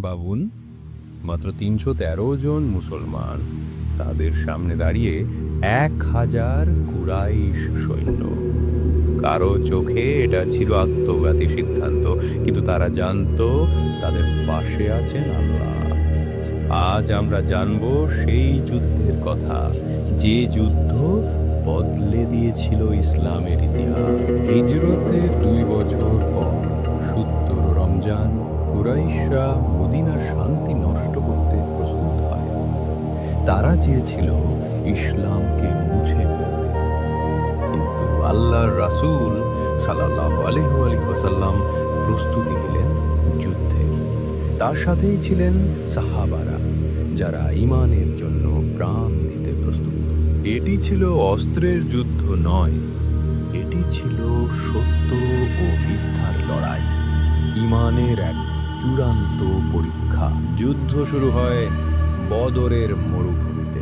বাবুন, মাত্র তিনশো তেরো জন মুসলমান। তাদের সামনে দাঁড়িয়ে এক হাজার কুরাইশ সৈন্য। কারও চোখে এটা ছিল আত্মঘাতী সিদ্ধান্ত, কিন্তু তারা জানতো তাদের পাশে আছেন আল্লাহ। আজ আমরা জানব সেই যুদ্ধের কথা, যে যুদ্ধ বদলে দিয়েছিল ইসলামের ইতিহাস। হিজরতের দুই বছর পর সত্তর রমজান কুরাইশরা মদিনার শান্তি নষ্ট করতে প্রস্তুত হয়। তারা চেয়েছিল ইসলামকে মুছে ফেলতে। কিন্তু আল্লাহর রাসূল সাল্লাল্লাহু আলাইহি আলাইহি ওয়াসাল্লাম প্রস্তুতি নিলেন যুদ্ধে। তার সাথেই ছিলেন সাহাবারা, যারা ইমানের জন্য প্রাণ দিতে প্রস্তুত। এটি ছিল অস্ত্রের যুদ্ধ নয়, এটি ছিল সত্য ও মিথ্যার লড়াই। ইমানের এক চূড়ান্ত পরীক্ষা। যুদ্ধ শুরু হয় বদরের মরুভূমিতে।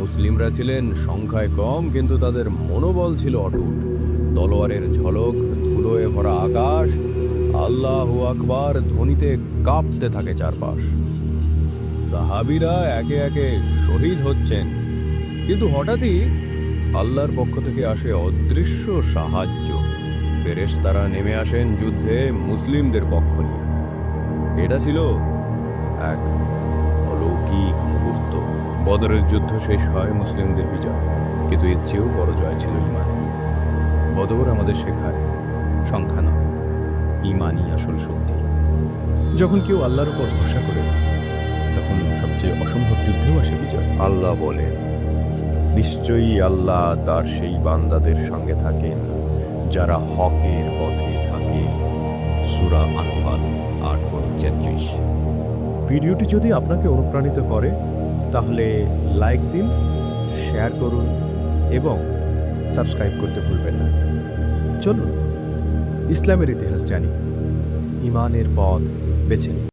মুসলিমরা ছিলেন সংখ্যায় কম, কিন্তু তাদের মনোবল ছিল অটুট। তলোয়ারের ঝলক, ধুলোয় ভরা আকাশ, আল্লাহ আকবার ধ্বনিতে কাঁপতে থাকে চারপাশ। সাহাবিরা একে একে শহীদ হচ্ছেন। কিন্তু হঠাৎই আল্লাহর পক্ষ থেকে আসে অদৃশ্য সাহায্য। ফেরেশতারা নেমে আসেন যুদ্ধে মুসলিমদের পক্ষ নিয়ে। এটা ছিল এক অলৌকিক মুহূর্ত। বদরের যুদ্ধ শেষ হয় মুসলিমদের বিজয়, কিন্তু এর চেয়েও বড় জয় ছিল ইমানে বদর আমাদের শেখায়, সংখ্যা নয়, ইমানই আসল শক্তি। যখন কেউ আল্লাহর উপর ভরসা করে, তখন সবচেয়ে অসম্ভব যুদ্ধেও আসে বিজয়। আল্লাহ বলেন, নিশ্চয়ই আল্লাহ তার সেই বান্দাদের সঙ্গে থাকেন, যারা হকের পথে থাকে সুরা আনফাল আট পঞ্চাশ ভিডিওটি যদি আপনাকে অনুপ্রাণিত করে, তাহলে লাইক দিন, শেয়ার করুন এবং সাবস্ক্রাইব করতে ভুলবেন না। চলুন, ইসলামের ইতিহাস জানি। ইমানের পথ বেছে নিন